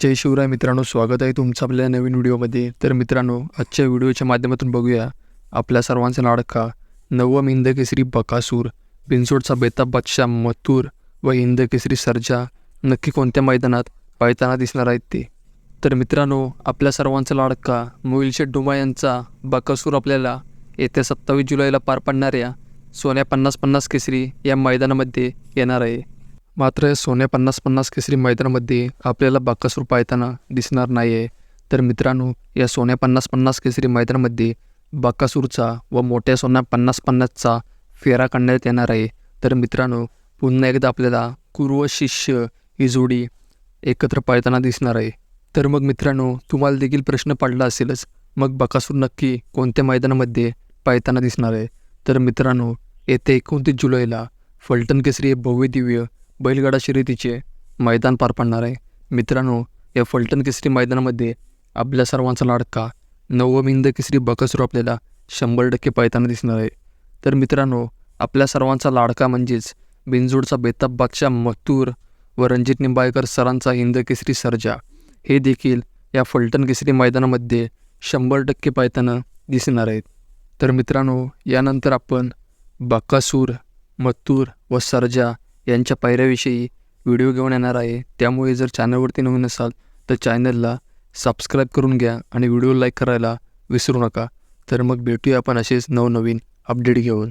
जय शिवराय मित्रांनो स्वागत आहे तुमचं आपल्या नवीन व्हिडिओमध्ये. तर मित्रांनो आजच्या व्हिडिओच्या माध्यमातून बघूया. आपल्या सर्वांचा लाडका नवम हिंद केसरी बकासूर बिनसोडचा बेताब बादशाह मथुर व हिंद केसरी सर्जा नक्की कोणत्या मैदानात पायताना दिसणार आहेत ते? तर मित्रांनो आपल्या सर्वांचा लाडका मोहिलशेठ डुमा यांचा बकासूर आपल्याला येत्या सत्तावीस जुलैला पार पडणाऱ्या सोन्या पन्नास पन्नास केसरी या मैदानामध्ये येणार आहे. मात्र या सोन्या पन्नास पन्नास केसरी मैदानामध्ये आपल्याला बाकासूर पाहताना दिसणार नाही आहे तर मित्रांनो या सोन्या पन्नास पन्नास केसरी मैदानामध्ये बाकासूरचा व मोठ्या सोन्या पन्नास पन्नासचा फेरा काढण्यात येणार आहे. तर मित्रांनो पुन्हा एकदा आपल्याला गुरु व शिष्य ही जोडी एकत्र पाळताना दिसणार आहे. तर मग मित्रांनो तुम्हाला देखील प्रश्न पडला असेलच मग बकासूर नक्की कोणत्या मैदानामध्ये पाळताना दिसणार आहे? तर मित्रांनो येत्या एकोणतीस जुलैला फलटण केसरी हे भव्यदिव्य बैलगाडा शर्यतीचे मैदान पार पडणार आहे. मित्रांनो या फलटण केसरी मैदानामध्ये आपल्या सर्वांचा लाडका नवमिंद केसरी बकासूर आपल्याला शंभर टक्के पायताना दिसणार आहे. तर मित्रांनो आपल्या सर्वांचा लाडका म्हणजेच बिनजोडचा बेताब बादशाह मथूर व रणजित निंबाळकर सरांचा हिंद केसरी सर्जा. हे देखील या फलटण केसरी मैदानामध्ये शंभर टक्के पायताना दिसणार आहेत. तर मित्रांनो यानंतर आपण बकासूर मथूर व सर्जा यांच्या पायऱ्याविषयी व्हिडिओ घेऊन येणार आहे. त्यामुळे जर चॅनलवरती नवीन असाल तर चॅनलला सबस्क्राईब करून घ्या आणि व्हिडिओ लाईक करायला विसरू नका. तर मग भेटूया आपण असेच नवनवीन अपडेट घेऊन.